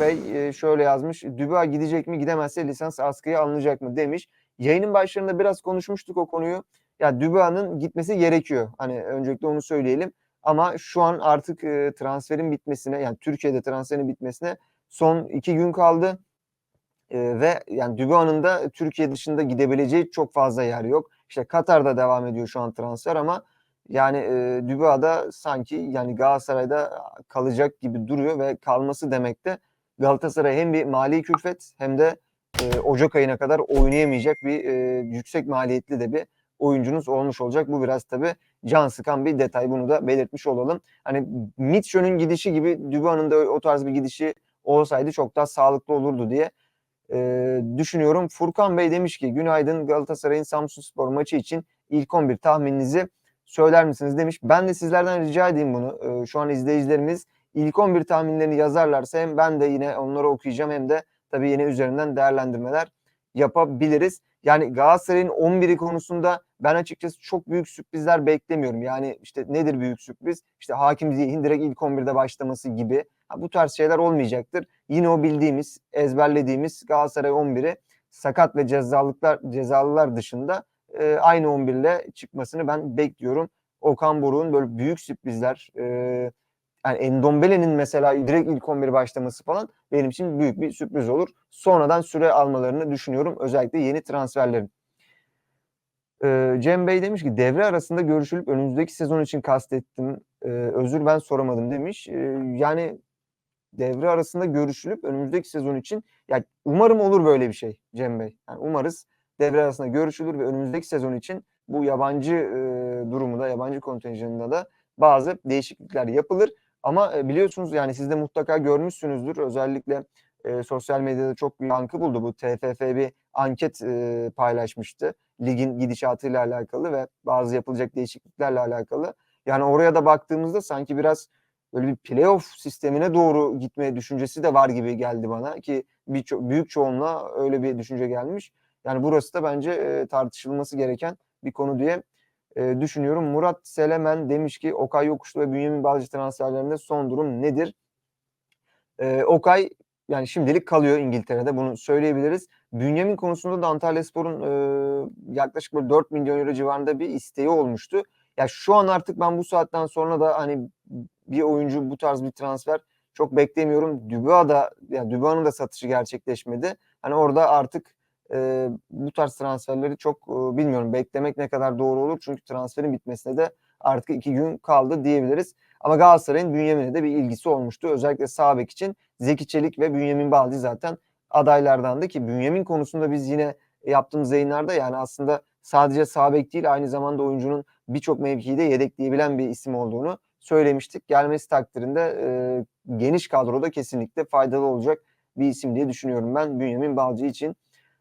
Bey e, şöyle yazmış. Dubois gidecek mi gidemezse lisans askıya alınacak mı demiş. Yayının başlarında biraz konuşmuştuk o konuyu. Ya Dubois'ın gitmesi gerekiyor. Hani öncelikle onu söyleyelim. Ama şu an artık e, transferin bitmesine yani Türkiye'de transferin bitmesine son iki gün kaldı. E, ve yani Dubois'ın da Türkiye dışında gidebileceği çok fazla yer yok. İşte Katar'da devam ediyor şu an transfer ama yani e, Dubois da sanki yani Galatasaray'da kalacak gibi duruyor ve kalması demek de Galatasaray hem bir mali külfet hem de e, Ocak ayına kadar oynayamayacak bir e, yüksek maliyetli de bir oyuncunuz olmuş olacak. Bu biraz tabii can sıkan bir detay. Bunu da belirtmiş olalım. Hani Mitchell'ın gidişi gibi Dubois'ın da o tarz bir gidişi olsaydı çok daha sağlıklı olurdu diye e, düşünüyorum. Furkan Bey demiş ki günaydın Galatasaray'ın Samsunspor maçı için ilk 11 tahmininizi söyler misiniz demiş. Ben de sizlerden rica edeyim bunu. E, şu an izleyicilerimiz ilk 11 tahminlerini yazarlarsa hem ben de yine onları okuyacağım hem de tabii yine üzerinden değerlendirmeler yapabiliriz. Yani Galatasaray'ın 11'i konusunda ben açıkçası çok büyük sürprizler beklemiyorum. Yani işte nedir büyük sürpriz? İşte Hakim Ziyeh'in direkt ilk 11'de başlaması gibi. Ha, bu tarz şeyler olmayacaktır. Yine o bildiğimiz, ezberlediğimiz Galatasaray 11'i sakat ve cezalıklar cezalılar dışında e, aynı 11 ile çıkmasını ben bekliyorum. Okan Buruk'un böyle büyük sürprizler e, yani Endombele'nin mesela direkt ilk 11 başlaması falan benim için büyük bir sürpriz olur. Sonradan süre almalarını düşünüyorum. Özellikle yeni transferlerin. Ee, Cem Bey demiş ki devre arasında görüşülüp önümüzdeki sezon için kastettim. Ee, özür ben soramadım demiş. Ee, yani devre arasında görüşülüp önümüzdeki sezon için ya umarım olur böyle bir şey Cem Bey. Yani umarız devre arasında görüşülür ve önümüzdeki sezon için bu yabancı e, durumu da yabancı kontenjanında da bazı değişiklikler yapılır. Ama e, biliyorsunuz yani siz de mutlaka görmüşsünüzdür. Özellikle e, sosyal medyada çok bir yankı buldu. Bu TFF bir anket e, paylaşmıştı. Ligin gidişatıyla alakalı ve bazı yapılacak değişikliklerle alakalı. Yani oraya da baktığımızda sanki biraz böyle bir playoff sistemine doğru gitme düşüncesi de var gibi geldi bana ki bir ço- büyük çoğunluğa öyle bir düşünce gelmiş. Yani burası da bence e, tartışılması gereken bir konu diye e, düşünüyorum. Murat Selemen demiş ki Okay Yokuşlu ve Bünyamin Balcı transferlerinde son durum nedir? E, Okay yani şimdilik kalıyor İngiltere'de bunu söyleyebiliriz. Bünyamin konusunda da Antalya Spor'un e, yaklaşık böyle 4 milyon euro civarında bir isteği olmuştu. Ya şu an artık ben bu saatten sonra da hani bir oyuncu bu tarz bir transfer çok beklemiyorum. Dubois da yani Dubois'ın da satışı gerçekleşmedi. Hani orada artık e, bu tarz transferleri çok e, bilmiyorum. Beklemek ne kadar doğru olur. Çünkü transferin bitmesine de artık iki gün kaldı diyebiliriz. Ama Galatasaray'ın Bünyamin'e de bir ilgisi olmuştu. Özellikle sağ bek için Zeki Çelik ve Bünyamin Baldi zaten adaylardandı ki Bünyamin konusunda biz yine yaptığımız yayınlarda yani aslında sadece sağ bek değil aynı zamanda oyuncunun birçok mevkide yedekleyebilen bir isim olduğunu söylemiştik. Gelmesi takdirinde e, geniş kadroda kesinlikle faydalı olacak bir isim diye düşünüyorum ben Bünyamin Balcı için.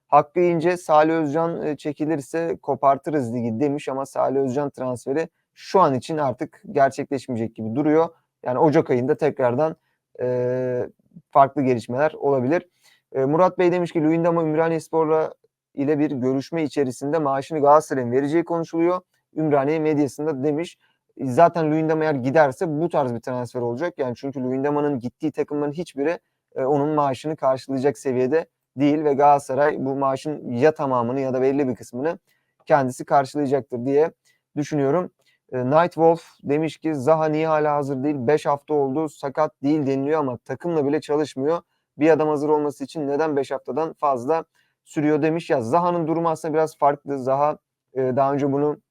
Hakkı İnce, Salih Özcan e, çekilirse kopartırız ligi demiş ama Salih Özcan transferi şu an için artık gerçekleşmeyecek gibi duruyor. Yani Ocak ayında tekrardan e, farklı gelişmeler olabilir. E, Murat Bey demiş ki Luyendama Ümraniye Spor'la ile bir görüşme içerisinde maaşını Galatasaray'ın vereceği konuşuluyor. Ümraniye medyasında demiş. Zaten Luyendama eğer giderse bu tarz bir transfer olacak. Yani çünkü Luyendama'nın gittiği takımların hiçbiri e, onun maaşını karşılayacak seviyede değil ve Galatasaray bu maaşın ya tamamını ya da belli bir kısmını kendisi karşılayacaktır diye düşünüyorum. E, Night Wolf demiş ki Zaha niye hala hazır değil? 5 hafta oldu sakat değil deniliyor ama takımla bile çalışmıyor. Bir adam hazır olması için neden 5 haftadan fazla sürüyor demiş. Ya Zaha'nın durumu aslında biraz farklı. Zaha e, daha önce bunu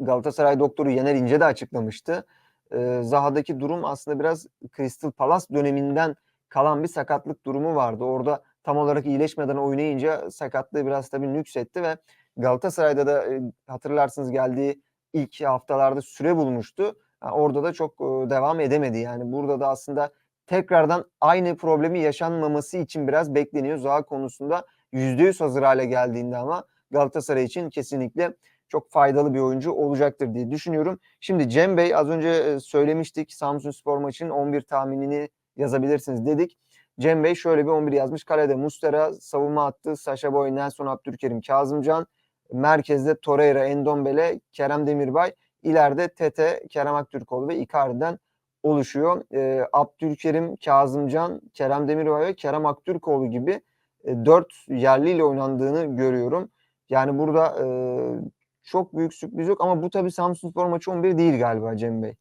Galatasaray doktoru Yener İnce de açıklamıştı. E, Zaha'daki durum aslında biraz Crystal Palace döneminden kalan bir sakatlık durumu vardı. Orada tam olarak iyileşmeden oynayınca sakatlığı biraz tabii nüksetti ve Galatasaray'da da hatırlarsınız geldiği ilk haftalarda süre bulmuştu. Yani orada da çok devam edemedi. Yani burada da aslında tekrardan aynı problemi yaşanmaması için biraz bekleniyor. Zaha konusunda %100 hazır hale geldiğinde ama Galatasaray için kesinlikle çok faydalı bir oyuncu olacaktır diye düşünüyorum. Şimdi Cem Bey az önce söylemiştik Samsun Spor maçının 11 tahminini yazabilirsiniz dedik. Cem Bey şöyle bir 11 yazmış. Kalede Mustera, savunma attı. Saşa Boy, Nelson Abdülkerim, Kazımcan. Merkezde Torreira, Endombele, Kerem Demirbay. İleride Tete, Kerem Aktürkoğlu ve Icardi'den oluşuyor. Eee, Abdülkerim, Kazımcan, Kerem Demirbay ve Kerem Aktürkoğlu gibi, eee, 4 yerliyle oynandığını görüyorum. Yani burada, eee, çok büyük sürpriz yok ama bu tabii Samsunspor maçı 11 değil galiba Cem Bey.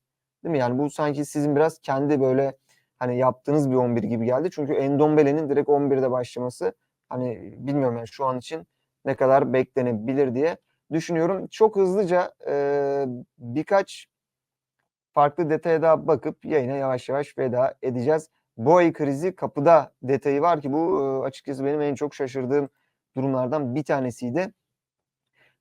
Değil mi? Yani bu sanki sizin biraz kendi böyle, hani, yaptığınız bir 11 gibi geldi. Çünkü Endombele'nin direkt 11'de başlaması, hani, bilmiyorum yani şu an için ne kadar beklenebilir diye düşünüyorum. Çok hızlıca, eee, birkaç farklı detaya daha bakıp yayına yavaş yavaş veda edeceğiz. Boey krizi kapıda detayı var ki bu, ııı, açıkçası benim en çok şaşırdığım durumlardan bir tanesiydi.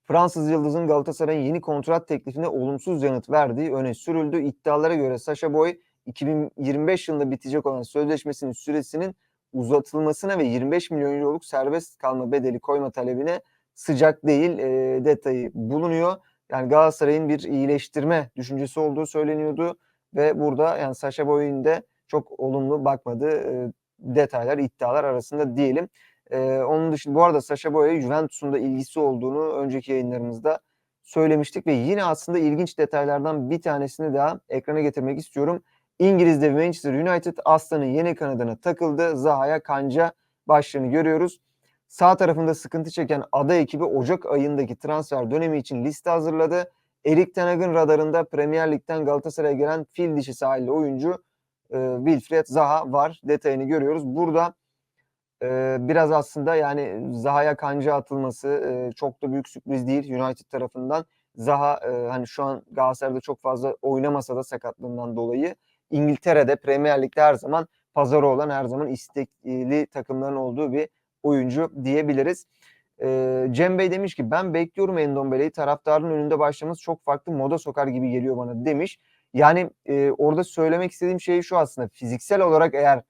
Fransız yıldızın Galatasaray'ın yeni kontrat teklifine olumsuz yanıt verdiği öne sürüldü. İddialara göre Sacha Boey 2025 yılında bitecek olan sözleşmesinin süresinin uzatılmasına ve 25 milyon euroluk serbest kalma bedeli koyma talebine sıcak değil, eee, detayı bulunuyor. Yani Galatasaray'ın bir iyileştirme düşüncesi olduğu söyleniyordu ve burada yani Sacha Boey'in de çok olumlu bakmadığı, eee, detaylar, iddialar arasında diyelim. Eee, onun dışında bu arada Sacha Boey'e Juventus'un da ilgisi olduğunu önceki yayınlarımızda söylemiştik ve yine aslında ilginç detaylardan bir tanesini daha ekrana getirmek istiyorum. İngiliz devi Manchester United Aslan'ın yeni kanadına takıldı. Zaha'ya kanca başlığını görüyoruz. Sağ tarafında sıkıntı çeken ada ekibi Ocak ayındaki transfer dönemi için liste hazırladı. Erik ten Hag'ın radarında Premier Lig'den Galatasaray'a gelen fil dişi sahilli oyuncu, eee, Wilfried Zaha var. Detayını görüyoruz. Burada, eee, biraz aslında yani Zaha'ya kanca atılması, eee, çok da büyük sürpriz değil United tarafından. Zaha, eee, hani, şu an Galatasaray'da çok fazla oynamasa da sakatlığından dolayı İngiltere'de, Premier Lig'de her zaman pazarı olan, her zaman istekli takımların olduğu bir oyuncu diyebiliriz. Eee, Cem Bey demiş ki ben bekliyorum Endombele'yi taraftarın önünde başlaması çok farklı moda sokar gibi geliyor bana demiş. Yani, eee, orada söylemek istediğim şey şu aslında fiziksel olarak eğer,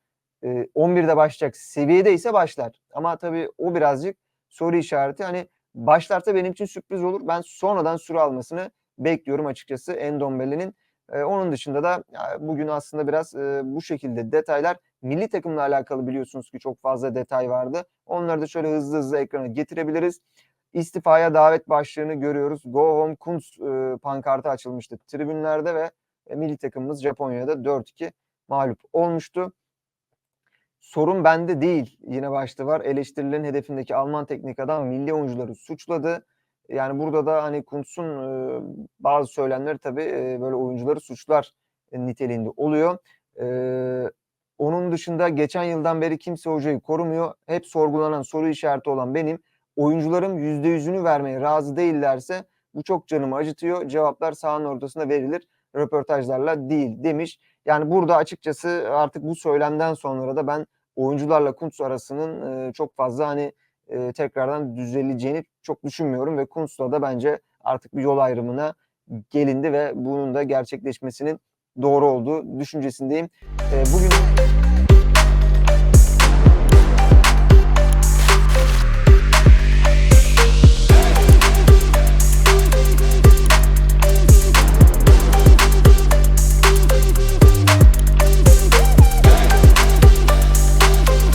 eee, 11'de başlayacak seviyedeyse başlar. Ama tabii o birazcık soru işareti. Hani, başlarsa benim için sürpriz olur. Ben sonradan süre almasını bekliyorum açıkçası Endombele'nin. Eee, onun dışında da bugün aslında biraz, eee, bu şekilde detaylar. Milli takımla alakalı biliyorsunuz ki çok fazla detay vardı. Onları da şöyle hızlı hızlı ekrana getirebiliriz. İstifaya davet başlığını görüyoruz. Go Home Kuntz, ııı, pankartı açılmıştı tribünlerde ve, eee, milli takımımız Japonya'da 4-2 mağlup olmuştu. Sorun bende değil yine başlığı var. Eleştirilerin hedefindeki Alman teknik adam milli oyuncuları suçladı. Yani burada da, hani, Kuntz'un, ııı, bazı söylemleri tabii, eee, böyle oyuncuları suçlar niteliğinde oluyor. Eee, onun dışında geçen yıldan beri kimse hocayı korumuyor. Hep sorgulanan, soru işareti olan benim. Oyuncularım %100'ünü vermeye razı değillerse bu çok canımı acıtıyor. Cevaplar sahanın ortasında verilir, röportajlarla değil demiş. Yani burada açıkçası artık bu söylemden sonra da ben oyuncularla Kuntz arasının, eee, çok fazla, hani, eee, tekrardan düzeleceğini çok düşünmüyorum ve Kuntz'la da bence artık bir yol ayrımına gelindi ve bunun da gerçekleşmesinin doğru olduğu düşüncesindeyim. Eee, bugün